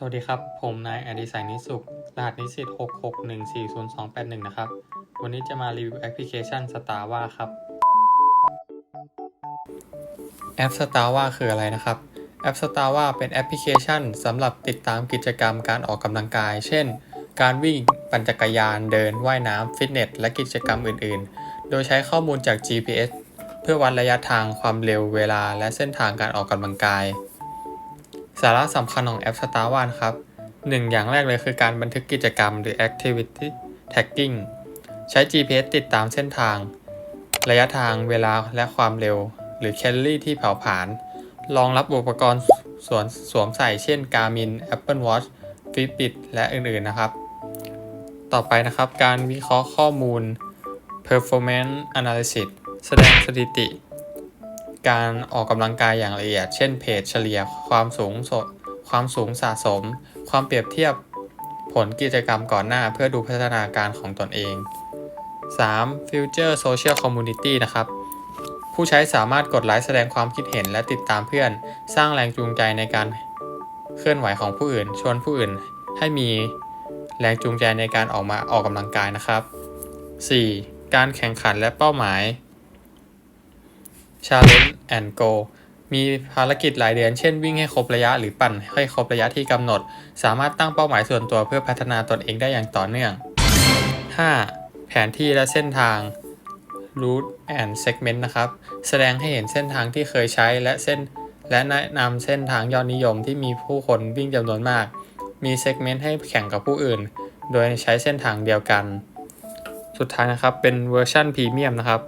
สวัสดีครับ ผมนายอดิศัยนิสุข รหัสนิสิต66140281นะครับ วันนี้จะมารีวิวแอปพลิเคชัน Starwa ครับ แอป Starwa คืออะไรนะครับ แอป Starwa เป็นแอปพลิเคชันสำหรับติดตามกิจกรรมการออกกำลังกาย เช่น การวิ่ง ปั่นจักรยาน เดิน ว่ายน้ำ ฟิตเนส และกิจกรรมอื่น ๆ โดยใช้ข้อมูลจาก GPS เพื่อวัดระยะทางความเร็วเวลาและเส้นทางการออกกำลังกาย สาระสำคัญของแอป Starwa นครับ 1 อย่างแรกเลยคือการบันทึกกิจกรรมหรือ activity tagging ใช้ GPS ติดตามเส้นทาง ระยะทางเวลาและความเร็ว หรือแคลอรี่ที่เผาผลาญรองรับอุปกรณ์สวมสวมใส่เช่น Garmin Apple Watch Fitbit และอื่นๆนะครับ ต่อไปนะครับการวิเคราะห์ข้อมูล performance analysis แสดงสถิติ การออกกำลังกายอย่างละเอียด เช่นเพจเฉลี่ยความสูงสด ความสูงสะสม ความเปรียบเทียบผลกิจกรรมก่อนหน้าเพื่อดูพัฒนาการของตนเอง 3. Future Social Community นะครับ ผู้ใช้สามารถกดไลค์แสดงความคิดเห็นและติดตามเพื่อน สร้างแรงจูงใจในการเคลื่อนไหวของผู้อื่น ชวนผู้อื่นให้มีแรงจูงใจในการออกมาออกกำลังกายนะครับ 4. การแข่งขันและเป้าหมาย Challenge and Go มีภารกิจหลายเดือน เช่นวิ่งให้ครบระยะหรือปั่นให้ครบระยะที่กำหนด สามารถตั้งเป้าหมายส่วนตัวเพื่อพัฒนาตนเองได้อย่างต่อเนื่อง 5. แผนที่และเส้นทาง Route and Segment นะครับ แสดงให้เห็นเส้นทางที่เคยใช้และเส้น และแนะนำเส้นทางยอดนิยมที่มีผู้คนวิ่งจำนวนมาก มี Segment ให้แข่งกับผู้อื่น โดยใช้เส้นทางเดียวกัน สุดท้ายนะครับเป็นเวอร์ชันพรีเมียมนะครับ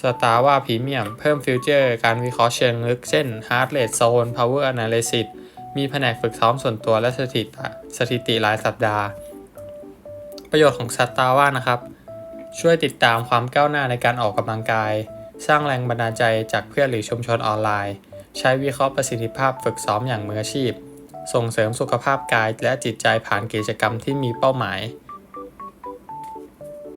Star ว่าพรีเมียมเพิ่มฟิวเจอร์การวิเคราะห์เชิงลึก เช่น Heart Rate Zone Power Analysis มีแผนกฝึกซ้อมส่วนตัวและสถิติสถิติรายสัปดาห์ ประโยชน์ของ Star ว่านะครับ ช่วยติดตามความก้าวหน้าในการออกกำลังกาย สร้างแรงบันดาลใจจากเพื่อนหรือชุมชนออนไลน์ ใช้วิเคราะห์ประสิทธิภาพฝึกซ้อมอย่างมืออาชีพ ส่งเสริมสุขภาพกายและจิตใจผ่านกิจกรรมที่มีเป้าหมาย